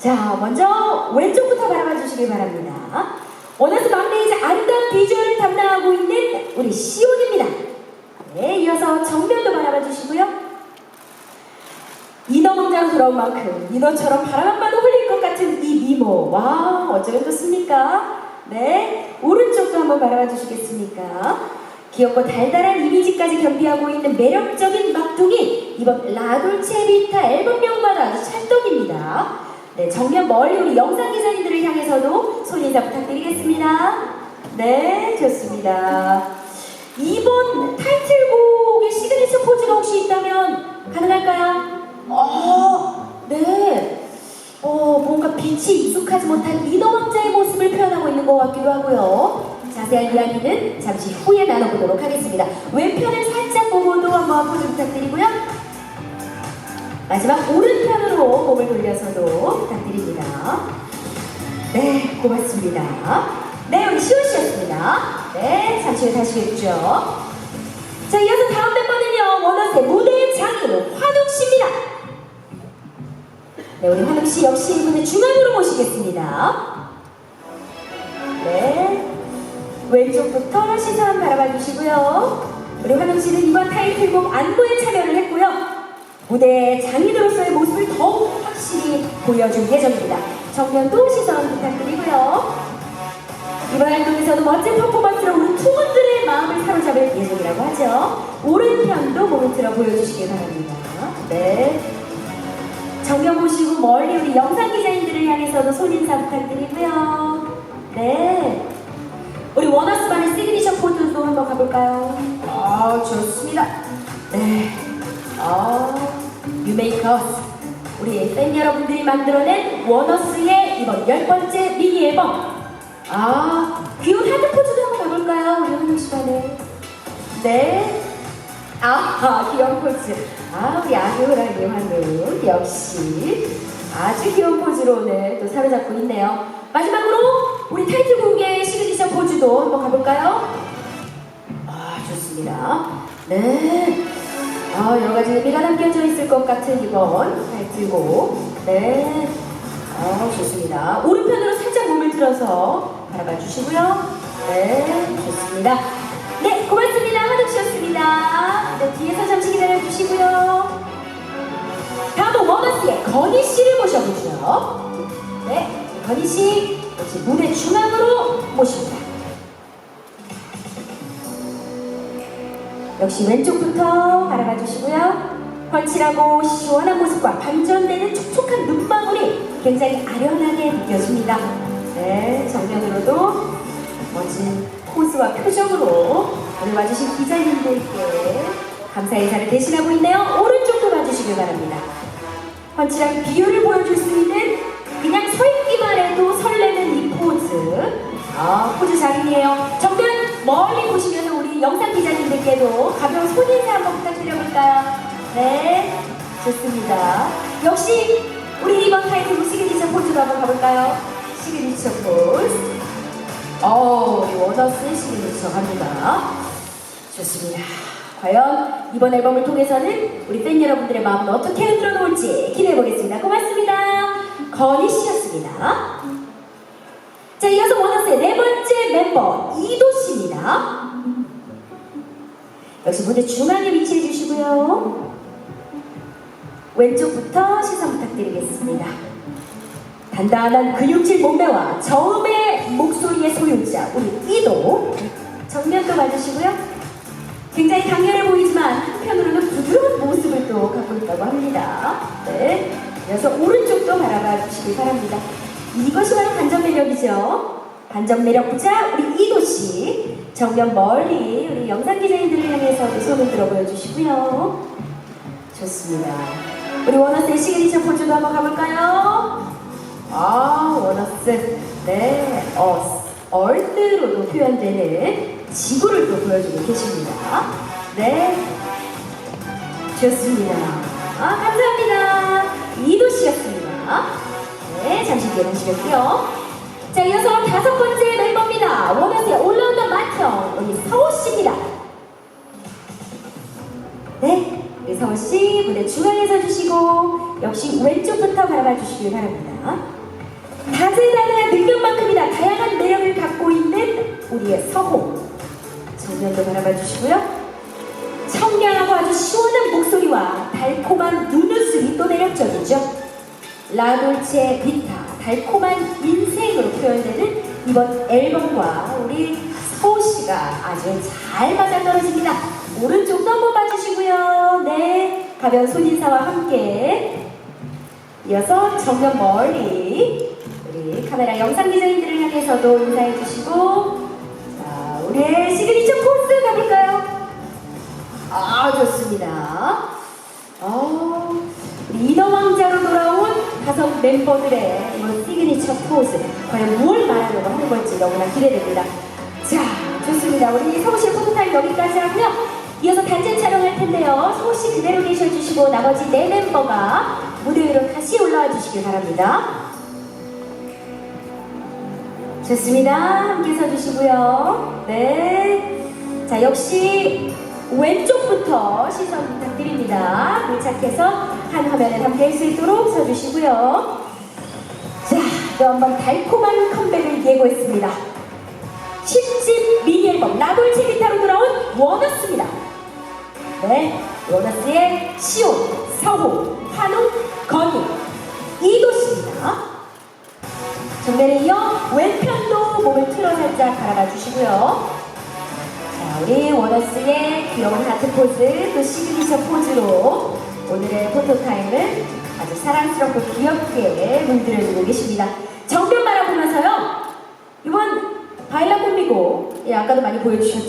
자, 먼저 왼쪽부터 바라봐 주시길 바랍니다. 원어스 막내이자 아름다운 비주얼을 담당하고 있는 우리 시온입니다. 네, 이어서 정면도 바라봐 주시고요. 인어공장 돌아온 만큼 인어처럼 바람 바도 흘릴 것 같은 이 미모. 와, 어쩌면 좋습니까? 네, 오른쪽도 한번 바라봐 주시겠습니까? 귀엽고 달달한 이미지까지 겸비하고 있는 매력적인 막둥이 이번 라돌체 비타 앨범명마다 아주 찰떡입니다. 네, 정면 멀리 우리 영상 기자님들을 향해서도 손 인사 부탁드리겠습니다. 네, 좋습니다. 이번 타이틀곡의 시그니처 포즈가 혹시 있다면 가능할까요? 어, 네. 어, 뭔가 빛이 익숙하지 못한 인어왕자의 모습을 표현하고 있는 것 같기도 하고요. 자세한 이야기는 잠시 후에 나눠보도록 하겠습니다. 왼편을 살짝 보고도 한번 포즈 부탁드리고요. 마지막 오른편으로 몸을 돌려서도 부탁드립니다. 네, 고맙습니다. 네, 우리 시원 씨였습니다. 네, 잠시 후에 다시 뵙죠. 자, 이어서 다음 멤버는요, 원어스의 무대 장인 환웅 씨입니다. 네, 우리 환웅 씨 역시 이분을 중앙으로 모시겠습니다. 네, 왼쪽부터 시선 바라봐 주시고요. 우리 환웅 씨는 이번 타이틀곡 안무에 참여를 했고요. 무대 장인으로서의 모습을 더욱 확실히 보여줄 예정입니다. 정면도 시선 부탁드리고요. 이번 활동에서도 멋진 퍼포먼스로 우리 투분들의 마음을 사로잡을 예정이라고 하죠. 오른편도 몸을 들어 보여주시기 바랍니다. 네. 정면 보시고 멀리 우리 영상 기자님들을 향해서도 손인사 부탁드리고요. 네. 우리 원어스반의 시그니처 포즈도 한번 가볼까요? 아, 좋습니다. 네. 아, 유메이커스. 우리 팬 여러분들이 만들어낸 원어스의 이번 열 번째 미니 앨범. 아, 귀여운 하트 포즈도 한번 가볼까요? 우리 한국 시간에. 네. 아, 귀여운 포즈. 아, 우리 아기호랑이 환우. 역시. 아주 귀여운 포즈로 오늘 또 사로잡고 있네요. 마지막으로 우리 타이틀곡의 시그니처 포즈도 한번 가볼까요? 아, 좋습니다. 네. 아, 여러 가지 의미가 담겨져 있을 것 같은 이번 타이틀곡. 네. 아, 좋습니다. 오른편으로 살짝 몸을 들어서 바라봐 주시고요. 네, 좋습니다. 네, 고맙습니다. 한욱 씨였습니다. 네, 뒤에서 잠시 기다려 주시고요. 다음은 원어스의 건희 씨를 모셔보죠. 네, 건희 씨, 역시 무대 중앙으로 모십니다. 역시 왼쪽부터 바라봐 주시고요. 펀치라고 시원한 모습과 반전되는 촉촉한 눈망울이 굉장히 아련하게 느껴집니다. 네, 정면으로도 멋진 포즈와 표정으로 오늘 와주신 기자님들께 감사 인사를 대신하고 있네요. 오른쪽도 봐주시길 바랍니다. 펀치랑 비율을 보여줄 수 있는 그냥 서 있기만 해도 설레는 이 포즈. 아, 포즈 장인이에요. 정면 멀리 보시면서 영상 기자님들께도 가벼운 손인사 한번 부탁드려볼까요? 네, 좋습니다. 역시 우리 이번 타이틀 시그니처 포즈도 한번 가볼까요? 시그니처 포즈. 어, 우리 원어스의 시그니처 갑니다. 좋습니다. 과연 이번 앨범을 통해서는 우리 팬 여러분들의 마음을 어떻게 흔들어 놓을지 기대해 보겠습니다. 고맙습니다. 건희 씨였습니다. 자, 이어서 원어스의 네 번째 멤버 이도 씨입니다. 역시 무대 중앙에 위치해 주시고요. 왼쪽부터 시선 부탁드리겠습니다. 단단한 근육질 몸매와 저음의 목소리의 소유자 우리 이도 정면도 봐주시고요. 굉장히 강렬해 보이지만 한편으로는 부드러운 모습을 또 갖고 있다고 합니다. 네. 그래서 오른쪽도 바라봐 주시기 바랍니다. 이것이 바로 반전 매력이죠. 반전 매력 부자 우리 이도 씨. 정면 멀리 우리 영상 기자님들을 향해서도 손을 들어 보여주시고요. 좋습니다. 우리 원어스의 시그니처 포즈도 한번 가볼까요? 아, 원어스. 네, 어, 얼드로도 표현되는 지구를 또 보여주고 계십니다. 네, 좋습니다. 아, 감사합니다. 이도 씨였습니다. 네, 잠시 뵐게요. 자, 이어서 다섯 번 올라온다 마형 우리 서우 씨입니다. 네, 우리 서우 씨 무대 중앙에 서주시고 역시 왼쪽부터 바라봐 주시길 바랍니다. 다재다능한 능력만큼이나 다양한 매력을 갖고 있는 우리의 서호 정면도 바라봐 주시고요. 청량하고 아주 시원한 목소리와 달콤한 눈웃음이 또 매력적이죠. 라돌체 비타 달콤한 인생으로 표현되는 이번 앨범과 우리 씨가 아주 잘 맞아떨어집니다. 오른쪽도 한번 봐주시고요. 네, 가벼운 손인사와 함께 이어서 정면 멀리 우리 카메라 영상 기자님들을 향해서도 인사해 주시고 자, 우리의 시그니처 포즈 가볼까요? 아 좋습니다. 어, 우리 인어 왕자로 돌아온 다섯 멤버들의 시그니처 포즈 과연 무엇을 말하려고 하는 걸지 너무나 기대됩니다. 자 좋습니다. 우리 성우씨 포토타임 여기까지 하고요. 이어서 단체 촬영할 텐데요. 성우씨 그대로 계셔주시고 나머지 네 멤버가 무대 위로 다시 올라와 주시길 바랍니다. 좋습니다. 함께 서주시고요. 네. 자, 역시 왼쪽부터 시선 부탁드립니다. 밀착해서 한 화면에 담길 수 있도록 서주시고요. 자, 또 한번 달콤한 컴백을 예고했습니다. 10집 미니 앨범 라돌체 비타로 돌아온 원어스입니다. 네, 원어스의 시온, 서호, 환웅, 건희, 이도씨입니다. 정면에 이어 왼편도 몸을 틀어 살짝 바라봐 주시고요. 자, 우리 원어스의 귀여운 하트 포즈, 또 시그니처 포즈로 오늘의 포토타임을 아주 사랑스럽고 귀엽게 물들여주고 계십니다. 정면 바라보면서요. 콤비고, 예, 아까도 많이 보여주셨지만